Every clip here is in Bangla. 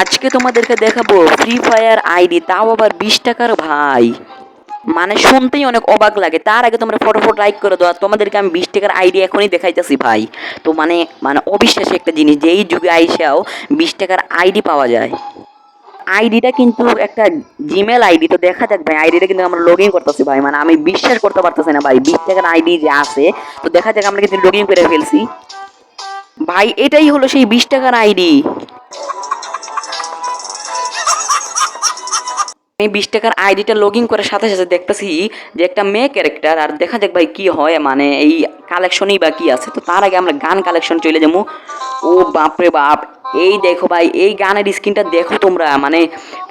আজকে তোমাদেরকে দেখাবো ফ্রি ফায়ার আইডি তাও আবার বিশ টাকার ভাই। মানে শুনতেই অনেক অবাক লাগে। তার আগে তোমরা ফটোফট লাইক করে দাও। তোমাদেরকে আমি বিশ টাকার আইডি এখনই দেখাইতেছি ভাই। তো মানে মানে অবিশ্বাসী একটা জিনিস যে এই যুগে আইসাও বিশ টাকার আইডি পাওয়া যায়। আইডিটা কিন্তু একটা জিমেল আইডি তো দেখা যাক ভাই আইডিটা কিন্তু আমরা লগ ইন করতেছি ভাই। মানে আমি বিশ্বাস করতে পারতেছি না ভাই, বিশ টাকার আইডি যে আছে। তো দেখা যাক আমরা কিন্তু লগ ইন করে ফেলছি। ভাই, এটাই হলো সেই বিশ টাকার আইডি আমি বিশ টাকার আইডিটা লগ ইন করার সাথে সাথে দেখতেছি যে একটা মেয়ে ক্যারেক্টার আর দেখা যাক ভাই কি হয় মানে এই কালেকশনই বা কি আছে। তো তার আগে আমরা গান কালেকশন চলে যাব। ও বাপরে বাপ! এই দেখো ভাই, এই গানের স্ক্রিনটা দেখো তোমরা মানে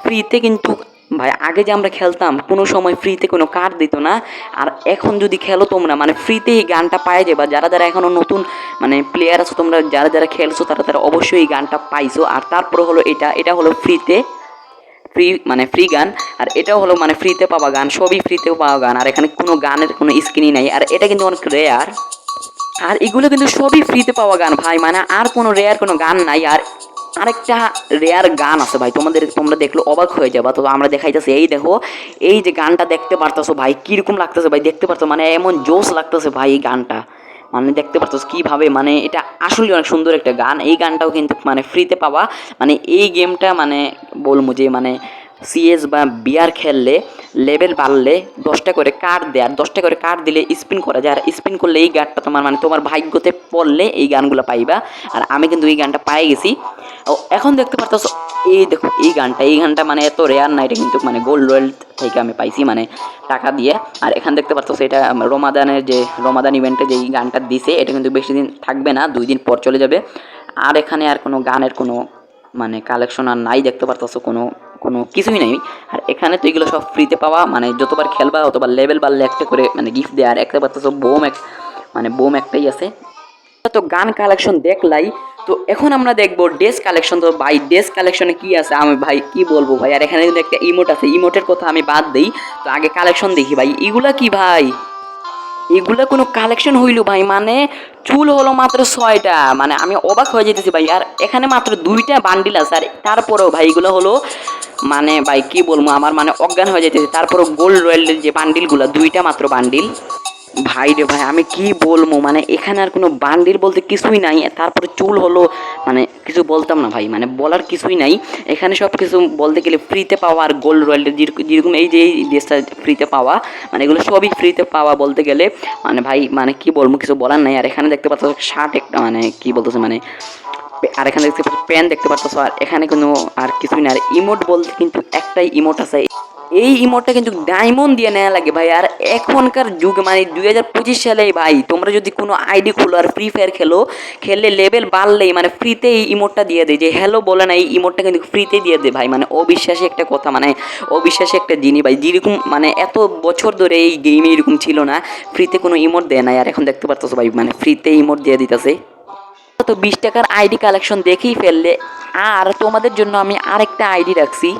ফ্রিতে কিন্তু ভাই, আগে যে আমরা খেলতাম, কোনো সময় ফ্রিতে কোনো কার্ড দিত না। আর এখন যদি খেলো তোমরা মানে ফ্রিতে এই গানটা পাই যাবে। যারা যারা এখনও নতুন মানে প্লেয়ার আছো তোমরা, যারা যারা খেলছো তারা তারা অবশ্যই এই গানটা পাইছো। আর তারপরে হলো এটা এটা হলো ফ্রিতে ফ্রি মানে ফ্রি গান, আর এটাও হলো মানে ফ্রিতে পাওয়া গান, সবই ফ্রিতে পাওয়া গান, আর এখানে কোনো গানের কোনো স্ক্রিনই নাই, আর এটা কিন্তু অনেক রেয়ার আর এগুলো কিন্তু সবই ফ্রিতে পাওয়া গান ভাই মানে আর কোনো রেয়ার কোনো গান নাই, আর আরেকটা রেয়ার গান আছে ভাই, তোমাদের, তোমরা দেখলে অবাক হয়ে যাবা, তো আমরা দেখাইতেছি, এই দেখো, এই যে গানটা দেখতে পারতেছো ভাই, কীরকম লাগতেছে ভাই, দেখতে পারতো মানে এমন জোশ লাগতেছে ভাই এই গানটা। মানে দেখতে পারতো কীভাবে মানে এটা আসলে অনেক সুন্দর একটা গান। এই গানটাও কিন্তু মানে ফ্রিতে পাওয়া মানে এই গেমটা মানে বলব যে মানে সিএস বা বিয়ার খেললে লেভেল বাড়লে দশটা করে কার্ড দেয়। আর দশটা করে কার্ড দিলে স্পিন করা যায়। আর স্পিন করলে এই গানটা তোমার মানে তোমার ভাগ্যতে পড়লে এই গানগুলো পাইবা। আর আমি কিন্তু এই গানটা পাই গেছি। ও, এখন দেখতে পারতো এই দেখো, এই গানটা এই গানটা মানে এত রেয়ার না, এটা কিন্তু মানে গোল্ড রয়্যাল থেকে আমি পাইছি মানে টাকা দিয়ে। আর এখান দেখতে পারতো এটা রমাদানের যে, রমাদান ইভেন্টে যে এই গানটা দিছে, এটা কিন্তু বেশি দিন থাকবে না, দুই দিন পর চলে যাবে। আর এখানে আর কোনো গানের কোনো মানে কালেকশন আর নাই, দেখতে পারতেছো কোনো কোনো কিছুই নাই। আর এখানে তো এগুলো সব ফ্রিতে পাওয়া মানে যতবার খেলবা, অতবার লেভেল বাড়লে একটা করে মানে গিফট দেয়। আর একটা পারতেছো বোম এক মানে বোম একটাই আছে। তো গান কালেকশন দেখলাই। তো এখন আমরা দেখব ড্রেস কালেকশন তো ভাই ড্রেস কালেকশনে কি আছে? আমি ভাই, কি বলব ভাই? আর এখানে কিন্তু একটা ইমোট আছে। ইমোটের কথা আমি বাদ দিই। তো আগে কালেকশন দেখি ভাই। এগুলা কি ভাই? এগুলা কোনো কালেকশন হইল ভাই মানে চুল হলো মাত্র ছয়টা। মানে আমি অবাক হয়ে যেতেছি ভাই, আর এখানে মাত্র দুইটা বান্ডিল আছে, আর তারপরেও ভাই এগুলো হলো মানে ভাই কি বলব, আমার মানে অজ্ঞান হয়ে যেতেছে। তারপরও গোল্ড রয়্যালের যে বান্ডিলগুলো দুইটা মাত্র বান্ডিল ভাই রে ভাই, আমি কি বলব? মানে এখানে আর কোনো বান্ডিল বলতে কিছুই নাই, তারপরে চুল হলো মানে কিছু বলতাম না ভাই মানে বলার কিছুই নাই। এখানে সব কিছু বলতে গেলে ফ্রিতে পাওয়া আর গোল্ড রয়্যালের যেরকম এই যে এই ড্রেসটা ফ্রিতে পাওয়া মানে এগুলো সবই ফ্রিতে পাওয়া বলতে গেলে মানে ভাই মানে কি বলব, কিছু বলার নাই। আর এখানে দেখতে পাচ্ছ শার্ট একটা মানে কি বলতেছে মানে আর এখানে দেখতে পাচ্ছ প্যান্ট দেখতে পাচ্ছ, আর এখানে কোনো আর কিছুই না আর ইমোট বলতে কিন্তু একটাই ইমোট আছে। এই ইমোটটা কিন্তু ডায়মন্ড দিয়ে নেওয়া লাগে ভাই। আর এখনকার যুগে মানে দুই হাজার পঁচিশ সালে ভাই, তোমরা যদি কোনো আইডি খোলো আর ফ্রি ফায়ার খেলো, খেললে লেভেল বাড়লেই মানে ফ্রিতে এই ইমোটটা দিয়ে দেয়। যে হ্যালো বলে না, এই ইমোটটা কিন্তু ফ্রিতে দিয়ে দেয় ভাই। মানে অবিশ্বাসী একটা কথা মানে অবিশ্বাসী একটা জিনিস ভাই। যেরকম মানে এত বছর ধরে এই গেমে এরকম ছিল না ফ্রিতে কোনো ইমোট দেয় না আর এখন দেখতে পারতো ভাই মানে ফ্রিতে ইমোট দিয়ে দিতেছে। তো বিশ টাকার আইডি কালেকশন দেখেই ফেললে। আর তোমাদের জন্য আমি আরেকটা আইডি রাখছি।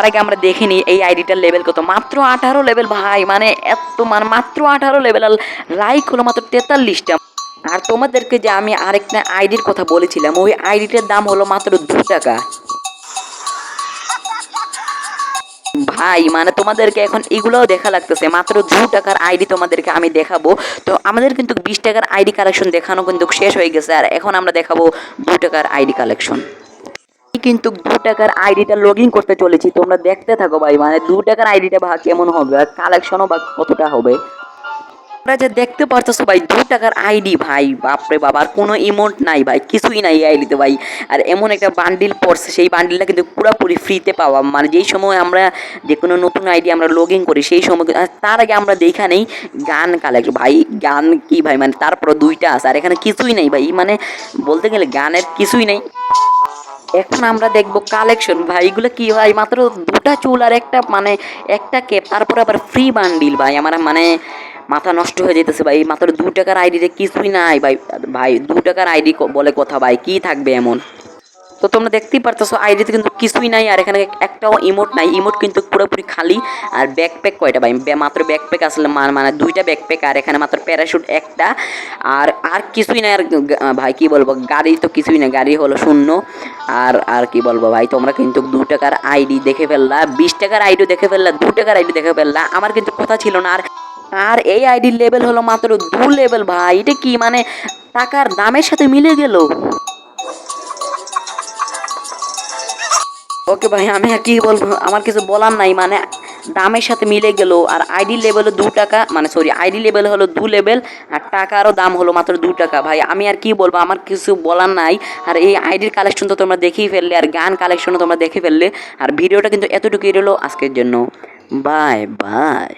তার আগে আমরা দেখে নিই, এই আইডিটার লেভেল কত? মাত্র আঠারো লেভেল ভাই মানে এত মানে মাত্র আঠারো লেভেল আর লাইক হলো মাত্র তেতাল্লিশটা। আর তোমাদেরকে যে আমি আরেকটা আইডির কথা বলেছিলাম, ওই আইডিটার দাম হলো মাত্র দু টাকা। ভাই মানে তোমাদেরকে এখন এগুলোও দেখা লাগতেছে, মাত্র দু টাকার আইডি তোমাদেরকে আমি দেখাবো। তো আমাদের কিন্তু বিশ টাকার আইডি কালেকশন দেখানো কিন্তু শেষ হয়ে গেছে, আর এখন আমরা দেখাবো দু টাকার আইডি কালেকশন কিন্তু দু টাকার আইডিটা লগ করতে চলেছি। তোমরা দেখতে থাকো ভাই মানে দু টাকার আইডিটা বা কেমন হবে আর কালেকশনও বা কতটা হবে। তোমরা যে দেখতে পারতেছো ভাই, দু টাকার আইডি ভাই, বাপরে বাবা আর কোনো ইমোট নাই ভাই, কিছুই নাই এই আইডিতে ভাই। আর এমন একটা বান্ডিল পড়ছে, সেই বান্ডিলটা কিন্তু পুরোপুরি ফ্রিতে পাওয়া। মানে যেই সময় আমরা যে কোনো নতুন আইডি আমরা লগ করি, সেই সময় তার আগে আমরা দেখা নেই, গান কালেক্ট ভাই, গান কি ভাই মানে তারপর দুইটা আছে, আর এখানে কিছুই নেই ভাই। মানে বলতে গেলে গানের কিছুই নেই। এখন আমরা দেখব কালেকশন ভাই, এগুলো কি ভাই? মাত্র দুটা চুল আর একটা মানে একটা কেপ তারপর আবার ফ্রি বান্ডিল ভাই। আমার মানে মাথা নষ্ট হয়ে যেতেছে ভাই। মাত্র দু টাকার আইডিতে কিছুই নাই ভাই। ভাই দু টাকার আইডি বলে কথা ভাই। কি থাকবে এমন? তো তোমরা দেখতেই পারতেছো আইডিতে কিন্তু কিছুই নাই, আর এখানে একটাও ইমোট নাই। ইমোট কিন্তু পুরোপুরি খালি, আর ব্যাকপ্যাক কয়টা ভাই? মাত্র ব্যাকপ্যাক আসলে মানে দুইটা ব্যাকপ্যাক আর এখানে মাত্র প্যারাশুট একটা। আর আর কিছুই নাই, আর ভাই, কি বলব, গাড়ি তো কিছুই না গাড়ি হলো শূন্য। আর আর কি বলব ভাই, তোমরা কিন্তু দু টাকার আইডি দেখে ফেললা, বিশ টাকার আইডি দেখে ফেললা, দু টাকার আইডি দেখে ফেললা, আমার কিন্তু কথা ছিল না। আর আর এই আইডির লেভেল হলো মাত্র দু লেভেল ভাই, এটা কি মানে টাকার দামের সাথে মিলে গেল? ওকে ভাই, আমি আর কি বলব? আমার কিছু বলার নাই মানে দামের সাথে মিলে গেল, আর আইডি লেভেল দু টাকা মানে সরি আইডি লেভেল হলো দু লেভেল আর টাকারও দাম হলো মাত্র দু টাকা। ভাই, আমি আর কি বলব, আমার কিছু বলার নাই, আর এই আইডির কালেকশন তো তোমরা দেখেই ফেললে, আর গান কালেকশনও তোমরা দেখে ফেললে, আর ভিডিওটা কিন্তু এতটুকু রইল আজকের জন্য। Bye bye